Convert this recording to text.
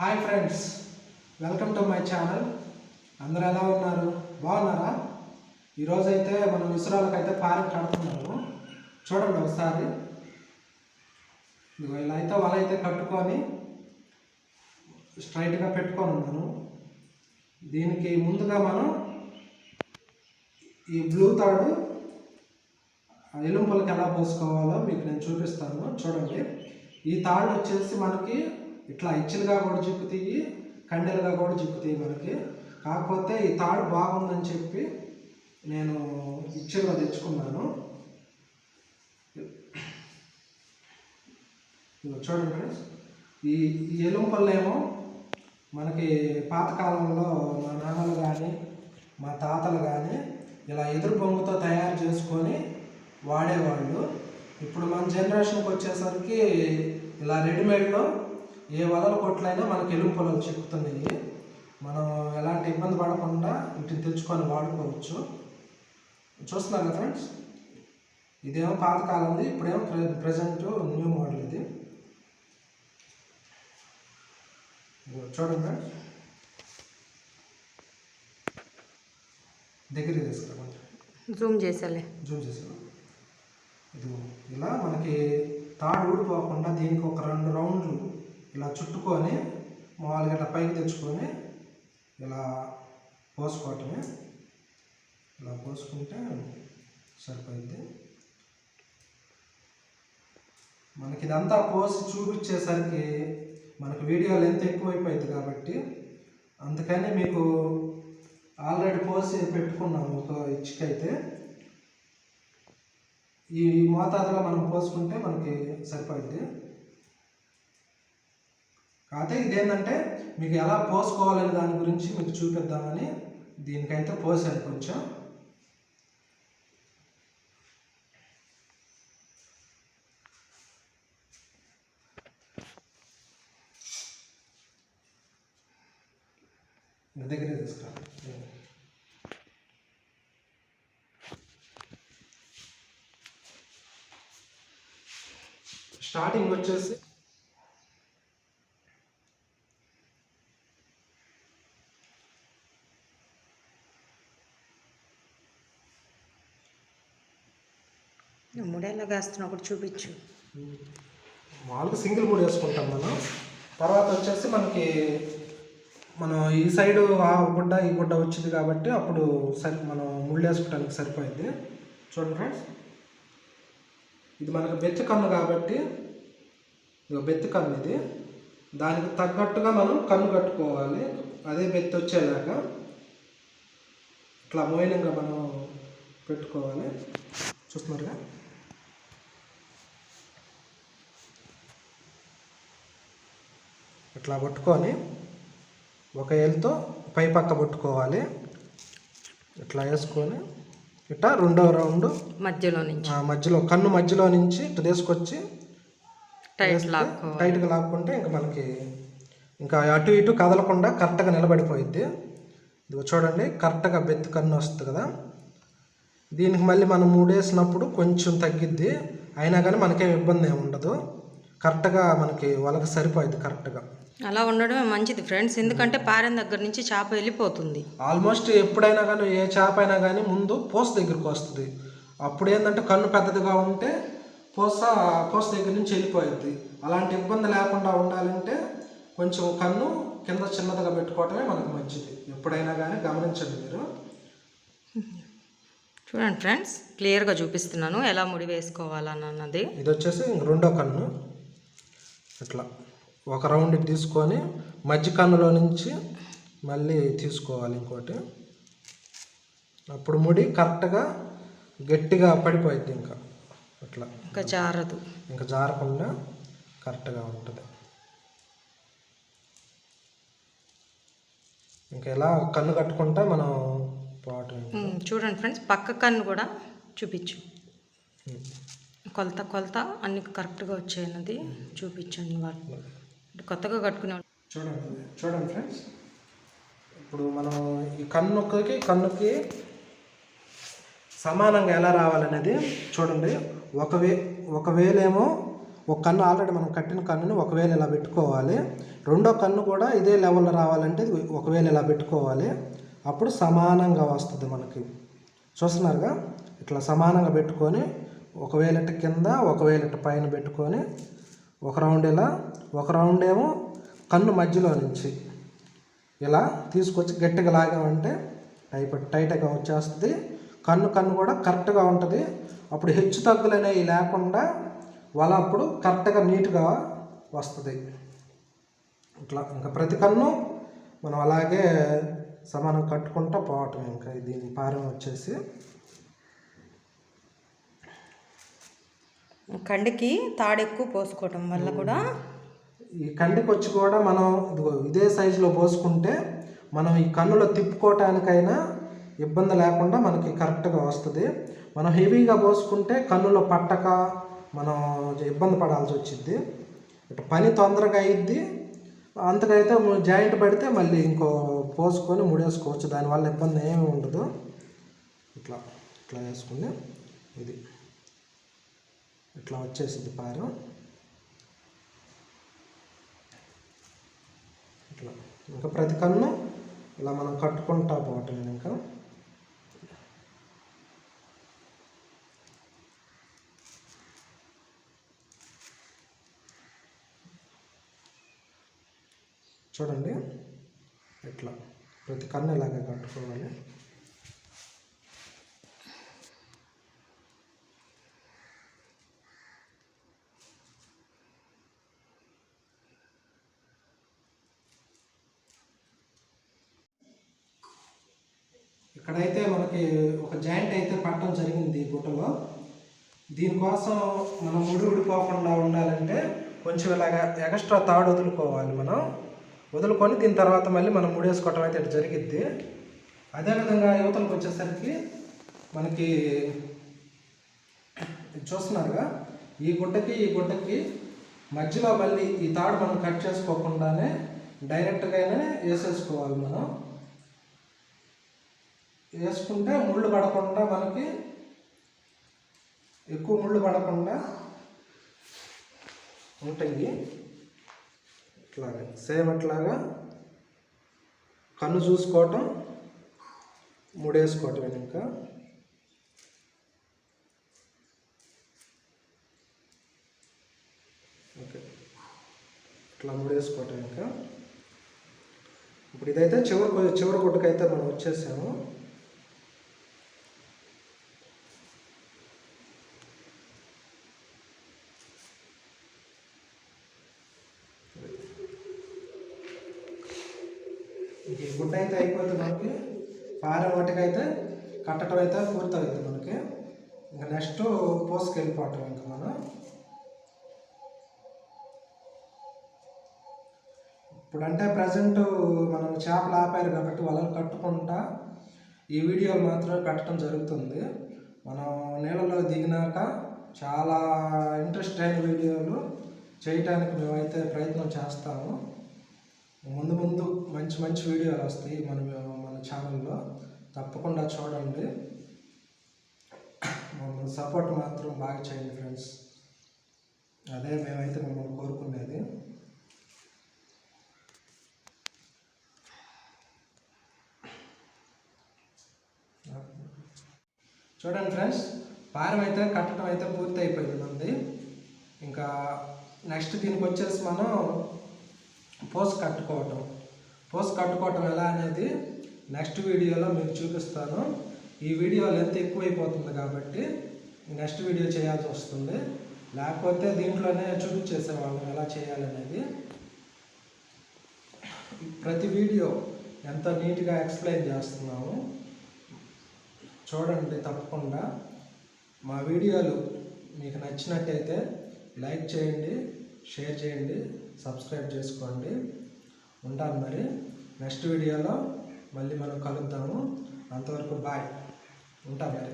Hi friends welcome to my channel. అందరూ ఎలా ఉన్నారు? బాగున్నారా? ఈరోజైతే మనం విసురాలకైతే పార్క్ కడుతున్నాము చూడండి ఒకసారి. ఇలా అయితే వల అయితే కట్టుకొని స్ట్రైట్గా పెట్టుకొని ఉన్నాను. దీనికి ముందుగా మనం ఈ బ్లూ తాడు ఆ ఎలా పోసుకోవాలో మీకు నేను చూపిస్తాను. చూడండి. ఈ తాడు వచ్చేసి మనకి ఇట్లా ఇచ్చిలుగా కూడా చిక్కుతాయి కండెలుగా కూడా చిక్కుతాయి మనకి. కాకపోతే ఈ తాడు బాగుందని చెప్పి నేను ఇచ్చిలుగా తెచ్చుకున్నాను. చూడండి ఫ్రెండ్స్. ఈ ఈ ఎలుంపల్లేమో మనకి పాతకాలంలో మా నాన్నలు కానీ మా తాతలు కానీ ఇలా ఎదురు బొంగుతో తయారు చేసుకొని వాడేవాళ్ళు. ఇప్పుడు మన జనరేషన్కి వచ్చేసరికి ఇలా రెడీమేడ్లో ఏ వలల కొట్లైనా మనకి ఎలుంపలు చిక్కుతున్నాయి. మనం ఎలాంటి ఇబ్బంది పడకుండా వీటిని తెచ్చుకొని వాడుకోవచ్చు. చూస్తున్నారు కదా ఫ్రెండ్స్? ఇదేమో పాతకాలంది ఇప్పుడేమో ప్రె ప్రజెంట్ న్యూ మోడల్ ఇది. చూడండి ఫ్రెండ్స్. కొంచెం జూమ్ చేసాలే జూమ్ చేసాను ఇది ఇలా మనకి తాడు ఊడిపోకుండా దీనికి ఒక రెండు రౌండ్లు ఇలా చుట్టుకొని మామూలుగా ఇట్లా పైకి తెచ్చుకొని ఇలా పోసుకోవటమే. ఇలా పోసుకుంటే సరిపోయింది మనకి ఇదంతా పోసి చూపించేసరికి మనకి వీడియో లెంత్ ఎక్కువైపోయింది కాబట్టి అందుకని మీకు ఆల్రెడీ పోసి పెట్టుకున్నాము ఒక ఇచ్చికైతే. ఈ మోతాదులో మనం పోసుకుంటే మనకి సరిపోయింది కాకపోతే ఇదేంటంటే మీకు ఎలా పోసుకోవాలనే దాని గురించి మీకు చూపిద్దామని దీనికైతే పోసాను కొంచెం. మీ దగ్గరే తీసుకురా. స్టార్టింగ్ వచ్చేసి ముడేలా వేస్తున్నావు ఒకటి చూపించు. మామూలుగా సింగిల్ మూడు వేసుకుంటాం మనం. తర్వాత వచ్చేసి మనకి మనం ఈ సైడు ఆ గుడ్డ ఈ గుడ్డ వచ్చింది కాబట్టి అప్పుడు సరి మనం ముళ్ళు వేసుకోవడానికి సరిపోయింది. చూడండి ఫ్రెండ్స్. ఇది మనకు బెత్తి కన్ను కాబట్టి ఇదిగో బెత్తి కన్ను ఇది. దానికి తగ్గట్టుగా మనం కన్ను కట్టుకోవాలి. అదే బెత్తి వచ్చేలాగా. ఇట్లా మోయినంగా మనం పెట్టుకోవాలి. చూస్తున్నారుగా? ఇట్లా పట్టుకొని ఒక ఏలుతో పై పక్క పట్టుకోవాలి. ఇట్లా వేసుకొని ఇట్లా రెండవ రౌండ్ మధ్యలో నుంచి. ఆ మధ్యలో కన్ను మధ్యలో నుంచి ఇట్లా తీసుకొచ్చి టైట్గా లాక్కుంటే ఇంకా మనకి ఇంకా అటు ఇటు కదలకుండా కరెక్ట్గా నిలబడిపోయిద్ది. ఇదిగో చూడండి కరెక్ట్గా బెత్తి కన్ను వస్తుంది కదా. దీనికి మళ్ళీ మనం మూడేసినప్పుడు కొంచెం తగ్గిద్ది. అయినా కానీ మనకేం ఇబ్బంది ఏమి ఉండదు. కరెక్ట్గా మనకి వాళ్ళకి సరిపోయిద్ది కరెక్ట్గా. అలా ఉండడమే మంచిది ఫ్రెండ్స్. ఎందుకంటే పారెం దగ్గర నుంచి చేప వెళ్ళిపోతుంది. ఆల్మోస్ట్ ఎప్పుడైనా కానీ ఏ చేప అయినా కానీ ముందు పూస దగ్గరికి వస్తుంది. అప్పుడు ఏంటంటే కన్ను పెద్దదిగా ఉంటే పూస పూస దగ్గర నుంచి వెళ్ళిపోయింది అలాంటి ఇబ్బంది లేకుండా ఉండాలంటే కొంచెం కన్ను కింద చిన్నదిగా పెట్టుకోవటమే మనకు మంచిది. ఎప్పుడైనా కానీ గమనించండి మీరు. చూడండి ఫ్రెండ్స్ క్లియర్గా చూపిస్తున్నాను ఎలా ముడి వేసుకోవాలని అన్నది ఇది వచ్చేసి ఇంక రెండో కన్ను. ఇట్లా. ఒక రౌండ్ తీసుకొని మధ్య కన్నులో నుంచి మళ్ళీ తీసుకోవాలి ఇంకోటి. అప్పుడు ముడి కరెక్ట్గా గట్టిగా పడిపోయింది ఇంకా. అట్లా. ఇంకా జారదు. ఇంకా జారకుండా కరెక్ట్గా ఉంటుంది. ఇంకా ఇలా కన్ను కట్టుకుంటే మనం పోవటం ఉమ్, చూడండి ఫ్రెండ్స్ పక్క కన్ను కూడా చూపించు. కొలత కొలత అన్ని కరెక్ట్గా వచ్చాయన్నది చూపించండి వాళ్ళు కొత్తగా కట్టుకునే చూడండి చూడండి ఫ్రెండ్స్. ఇప్పుడు మనం ఈ కన్నుకి కన్నుకి సమానంగా ఎలా రావాలనేది చూడండి. ఒక వే ఒక ఒక కన్ను ఆల్రెడీ మనం కట్టిన కన్నుని ఒకవేళ ఇలా పెట్టుకోవాలి. రెండో కన్ను కూడా ఇదే లెవెల్లో రావాలంటే ఒకవేళ ఇలా పెట్టుకోవాలి. అప్పుడు సమానంగా వస్తుంది మనకి. చూస్తున్నారుగా? ఇట్లా సమానంగా పెట్టుకొని ఒకవేళ కింద ఒకవేళ పైన పెట్టుకొని ఒక రౌండ్ ఇలా ఒక రౌండ్ ఏమో కన్ను మధ్యలో నుంచి. ఇలా తీసుకొచ్చి గట్టిగా లాగామంటే టైప్ టైట్గా వచ్చేస్తుంది. కన్ను కన్ను కూడా కరెక్ట్గా ఉంటుంది. అప్పుడు హెచ్చు తగ్గులు అనేవి లేకుండా వల అప్పుడు కరెక్ట్గా నీట్గా వస్తుంది. ఇట్లా ఇంకా ప్రతి కన్ను మనం అలాగే సమానం కట్టుకుంటూ పోవటం ఇంకా దీని పారం వచ్చేసి. కండికి తాడు ఎక్కువ పోసుకోవటం వల్ల కూడా ఈ కండికి వచ్చి కూడా మనం ఇదే సైజులో పోసుకుంటే మనం ఈ కన్నులో తిప్పుకోవటానికైనా ఇబ్బంది లేకుండా మనకి కరెక్ట్గా వస్తుంది. మనం హెవీగా పోసుకుంటే కన్నులో పట్టక మనం ఇబ్బంది పడాల్సి వచ్చింది ఇటు పని తొందరగా అయ్యిద్ది అంతకైతే జాయింట్ పడితే మళ్ళీ ఇంకో పోసుకొని ముడేసుకోవచ్చు. దానివల్ల ఇబ్బంది ఏమీ ఉండదు. ఇట్లా ఇట్లా వేసుకుని ఇది. ఇట్లా వచ్చేసింది పారు. ఇట్లా. ఇంకా ప్రతి కన్ను ఇలా మనం కట్టుకుంటా పోవటం ఇంకా. చూడండి. ఇట్లా. ప్రతి కన్ను ఇలాగే కట్టుకోవాలి. ఇక్కడైతే మనకి ఒక జాయింట్ అయితే పట్టడం జరిగింది ఈ గుట్టలో దీనికోసం మనం ముడి ఊడిపోకుండా ఉండాలంటే కొంచెం ఇలాగ ఎక్స్ట్రా తాడు వదులుకోవాలి మనం. వదులుకొని దీని తర్వాత మళ్ళీ మనం ముడేసుకోవటం అయితే ఇటు జరిగిద్ది. అదేవిధంగా యువతలకు వచ్చేసరికి మనకి చూస్తున్నారుగా ఈ గుడ్డకి ఈ గుడ్డకి మధ్యలో మళ్ళీ ఈ తాడు మనం కట్ చేసుకోకుండానే డైరెక్ట్గానే వేసేసుకోవాలి మనం. వేసుకుంటే ముళ్ళు పడకుండా మనకి ఎక్కువ ముళ్ళు పడకుండా ఉంటాయి. ఇట్లాగే సేమ్ అట్లాగా కన్ను చూసుకోవటం ముడేసుకోవటం ఇంకా. ఓకే ఇట్లా ముడేసుకోవటం ఇంకా. ఇప్పుడు ఇదైతే చివరి చివరి గుడ్డకైతే మనం వచ్చేసాము ఈ గుడ్డ అయితే అయిపోతుంది మనకి. పారె అయితే కట్టడం అయితే పూర్తవుతుంది మనకి. ఇంకా నెక్స్ట్ పోసుకు వెళ్ళిపోవటం ఇంకా మనం. ఇప్పుడంటే ప్రజెంట్ మనం చేపలు ఆపారు కాబట్టి వలలు కట్టుకుంటా ఈ వీడియోలు మాత్రమే పెట్టడం జరుగుతుంది. మనం నీళ్ళలో దిగినాక చాలా ఇంట్రెస్ట్ అయిన వీడియోలు చేయటానికి మేమైతే ప్రయత్నం చేస్తాము. ముందు ముందు మంచి మంచి వీడియోలు వస్తాయి మన మన ఛానల్లో. తప్పకుండా చూడండి. మమ్మల్ని సపోర్ట్ మాత్రం బాగా చేయండి ఫ్రెండ్స్. అదే మేమైతే మిమ్మల్ని కోరుకునేది. చూడండి ఫ్రెండ్స్ పారం అయితే కట్టడం అయితే పూర్తి అయిపోయింది ఇంకా నెక్స్ట్ దీనికి వచ్చేసి మనం పోస్ కట్టుకోవటం. పోస్ కట్టుకోవటం ఎలా అనేది నెక్స్ట్ వీడియోలో మీకు చూపిస్తాను. ఈ వీడియో లెంత్ ఎక్కువైపోతుంది కాబట్టి నెక్స్ట్ వీడియో చేయాల్సి వస్తుంది. లేకపోతే దీంట్లోనే చూపించేసేవాళ్ళం ఎలా చేయాలనేది. ప్రతి వీడియో ఎంత నీట్గా ఎక్స్ప్లెయిన్ చేస్తున్నాము చూడండి తప్పకుండా. మా వీడియోలు మీకు నచ్చినట్టయితే లైక్ చేయండి షేర్ చేయండి. సబ్స్క్రైబ్ చేసుకోండి. ఉంటాను మరి. నెక్స్ట్ వీడియోలో మళ్ళీ మనం కలుద్దాము. అంతవరకు బాయ్. ఉంటాం మరి.